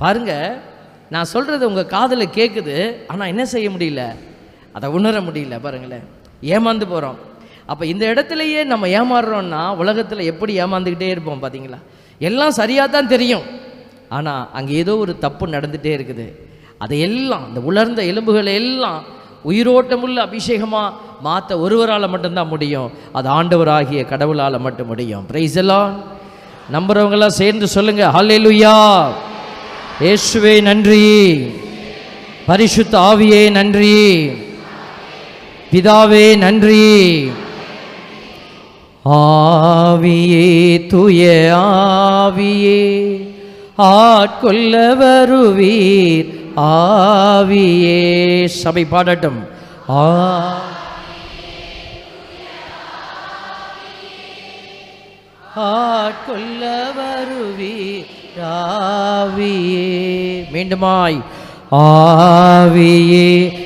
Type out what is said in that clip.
பாருங்க நான் சொல்றது உங்க காதில் கேட்குது ஆனால் என்ன செய்ய முடியல? அதை உணர முடியல பாருங்களேன். ஏமாந்து போகிறோம் அப்போ இந்த இடத்துலையே நம்ம ஏமாறுறோம்னா உலகத்தில் எப்படி ஏமாந்துக்கிட்டே இருப்போம் பார்த்தீங்களா எல்லாம் சரியாக தான் தெரியும். ஆனால் அங்கே ஏதோ ஒரு தப்பு நடந்துகிட்டே இருக்குது. அதையெல்லாம் அந்த உலர்ந்த எலும்புகளை எல்லாம் உயிரோட்டமுள்ள அபிஷேகமாக மாற்ற ஒருவரால் மட்டும்தான் முடியும். அது ஆண்டவராகிய கடவுளால் மட்டும் முடியும். பிரைஸ் எல்லாம் நம்புறவங்கெல்லாம் சேர்ந்து சொல்லுங்க ஹalleluya இயேசுவே நன்றி பரிசுத்த ஆவியே நன்றி பிதாவே நன்றி ஆவியே துய ஆவியே ஆட்கொள்ள வருவீர் ஆவியே சபை பாடட்டும் ஆ ஆட்கொள்ள வருவீர் ஆவியே. மீண்டுமாய் ஆவியே.